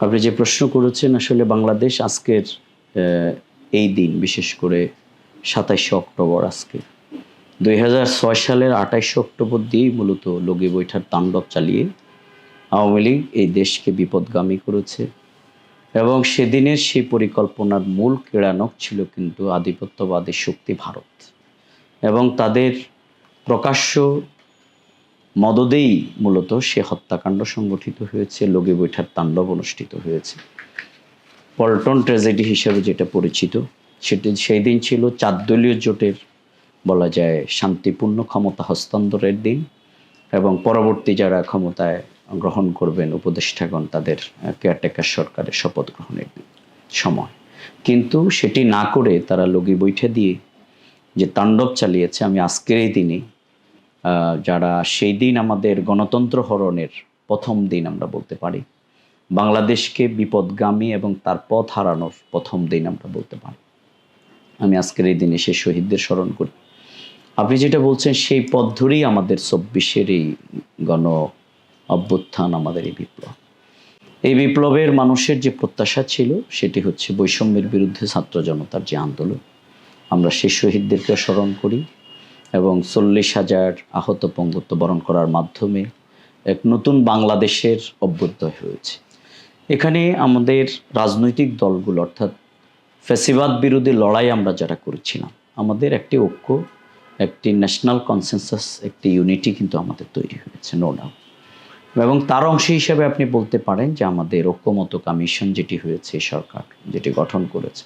আপনি যে প্রশ্ন করেছেন, আসলে বাংলাদেশ আজকের এই দিন, বিশেষ করে সাতাইশে অক্টোবর আজকে। দুই হাজার ছয় সালের আঠাইশে অক্টোবর দিয়েই মূলত লগি বৈঠার তাণ্ডব চালিয়ে আওয়ামী লীগ এই দেশকে বিপদগামী করেছে। এবং সেদিনের সেই পরিকল্পনার মূল কেড়ানক ছিল কিন্তু আধিপত্যবাদী শক্তি ভারত। এবং তাদের প্রকাশ্য মদদেই মূলত সে হত্যাকাণ্ড সংগঠিত হয়েছে, লগি বৈঠার তাণ্ডব অনুষ্ঠিত হয়েছে। পল্টন ট্র্যাজেডি হিসেবে যেটা পরিচিত, সেটি সেই দিন ছিল চারদলীয় জোটের বলা যায় শান্তিপূর্ণ ক্ষমতা হস্তান্তরের দিন এবং পরবর্তী যারা ক্ষমতায় গ্রহণ করবেন উপদেষ্টাগণ, তাদের কেয়ারটেকার সরকারের শপথ গ্রহণের সময়। কিন্তু সেটি না করে তারা লগি বৈঠা দিয়ে যে তাণ্ডব চালিয়েছে, আমি আজকের এই দিনে যারা সেই দিন আমাদের গণতন্ত্র হরণের প্রথম দিন আমরা বলতে পারি, বাংলাদেশকে বিপদগামী এবং তার পথ হারানোর প্রথম দিন আমরা বলতে পারি। আমি আজকের এই দিনে সেই শহীদদের স্মরণ করি। আপনি যেটা বলছেন, সেই পথ ধরেই আমাদের চব্বিশের এই গণ অভ্যুত্থান আমাদের এই বিপ্লব। এই বিপ্লবের মানুষের যে প্রত্যাশা ছিল, সেটি হচ্ছে বৈষম্যের বিরুদ্ধে ছাত্র জনতার যে আন্দোলন। আমরা সেই শহীদদেরকে স্মরণ করি। এবং চল্লিশ হাজার আহত পঙ্গুত্ব বরণ করার মাধ্যমে এক নতুন বাংলাদেশের অভ্যুদয় হয়েছে। এখানে আমাদের রাজনৈতিক দলগুলো, অর্থাৎ ফ্যাসিবাদ বিরোধী লড়াই আমরা যারা করেছিলাম, আমাদের একটি ঐক্য, একটি ন্যাশনাল কনসেনসাস একটি ইউনিটি কিন্তু আমাদের তৈরি হয়েছে নো ডাউট এবং তার অংশ হিসেবে আপনি বলতে পারেন যে আমাদের ঐক্যমত কমিশন যেটি হয়েছে, সরকার যেটি গঠন করেছে